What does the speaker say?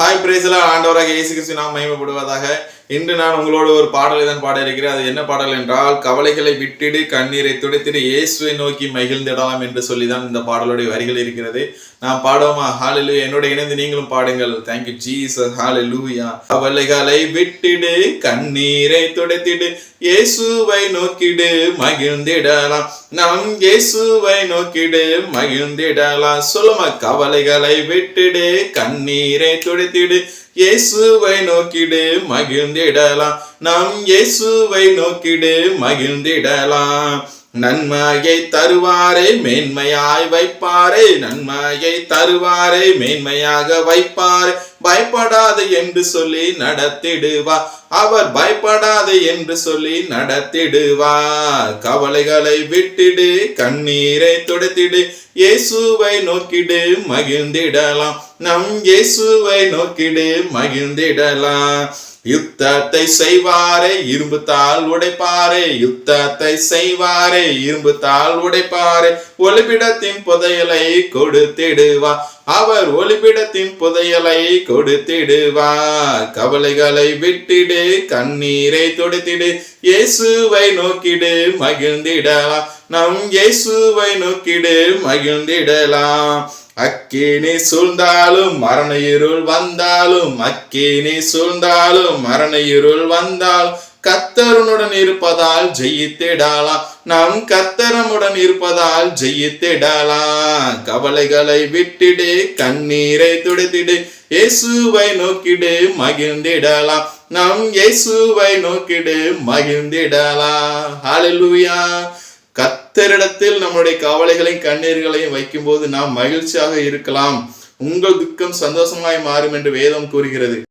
Hi பிரேசலா ஆண்டவராக இயேசு கிறிஸ்து நாம் மயமப்படுவதாக இன்று நான் உங்களோடு ஒரு பாடலை தான் பாட இருக்கிறேன் அது என்ன பாடல் என்றால் கவலைகளை விட்டுடு கண்ணீரை துடைத்திடு இயேசுவை நோக்கி மகிழ்ந்திடலாம் என்று சொல்லி தான் இந்த பாடலுடைய வரிகள் இருக்கிறது. நான் பாடுவோமா? ஹாலிலு என்னோட இணைந்து நீங்களும் பாடுங்கள். தேங்க்யூ ஜீசஸ் ஹாலலூயா கவலைகளை விட்டுடு கண்ணீரை துடைத்திடு இயேசுவை நோக்கிடு மகிழ்ந்திடலாம். நாம் இயேசுவை நோக்கிடு மகிழ்ந்திடலாம். சொல்லுமா? கவலைகளை விட்டுடு கண்ணீரை துடைத்திடு இயேசுவை நோக்கிடு மகிழ்ந்து மகிழ்ந்திடலாம். நம் இயேசுவை நோக்கிடு மகிழ்ந்திடலாம். நன்மையை தருவாரே மேன்மையாய் வைப்பாரே. நன்மையை தருவாரே மேன்மையாக வைப்பாரே. பயப்படாது என்று சொல்லி நடத்திடுவா. அவர் பயப்படாது என்று சொல்லி நடத்திடுவா. கவலைகளை விட்டிடு கண்ணீரை துடைத்திடு. இயேசுவை நோக்கிடு மகிழ்ந்திடலாம். நம் இயேசுவை நோக்கிடு மகிழ்ந்திடலாம். யுத்தத்தை செய்வாரே இரும்பு தாள் உடைப்பாரே யுத்தத்தை செய்வாரே இரும்பு தாள் உடைப்பாரே. ஒளிபிடத்தின் புதையலை கொடுத்திடுவார் அவர் ஒளிபிடத்தின் புதையலை கொடுத்திடுவார் கவலைகளை விட்டிடு கண்ணீரை தொடுத்திடு இயேசுவை நோக்கிடு மகிழ்ந்திடலாம். நம் இயேசுவை நோக்கிடு மகிழ்ந்திடலாம். அக்கேனே சூழ்ந்தாலும் மரண இருள் வந்தாலும் அக்கேனே சூழ்ந்தாலும் மரண இருள் வந்தாலும் கத்தருனுடன் இருப்பதால் ஜெயித்திடலாம். நம் கத்தரமுடன் இருப்பதால் ஜெயித்திடலாம். கவலைகளை விட்டிடு கண்ணீரை துடைத்திடு இயேசுவை நோக்கிடு மகிழ்ந்திடலாம். நம் இயேசுவை நோக்கிடு மகிழ்ந்திடலாம். ஹalleluya கத்தரிடத்தில் நம்முடைய கவலைகளையும் கண்ணீர்களையும் வைக்கும்போது நாம் மகிழ்ச்சியாக இருக்கலாம். உங்கள் துக்கம் சந்தோஷமாய் மாறும் என்று வேதம் கூறுகிறது.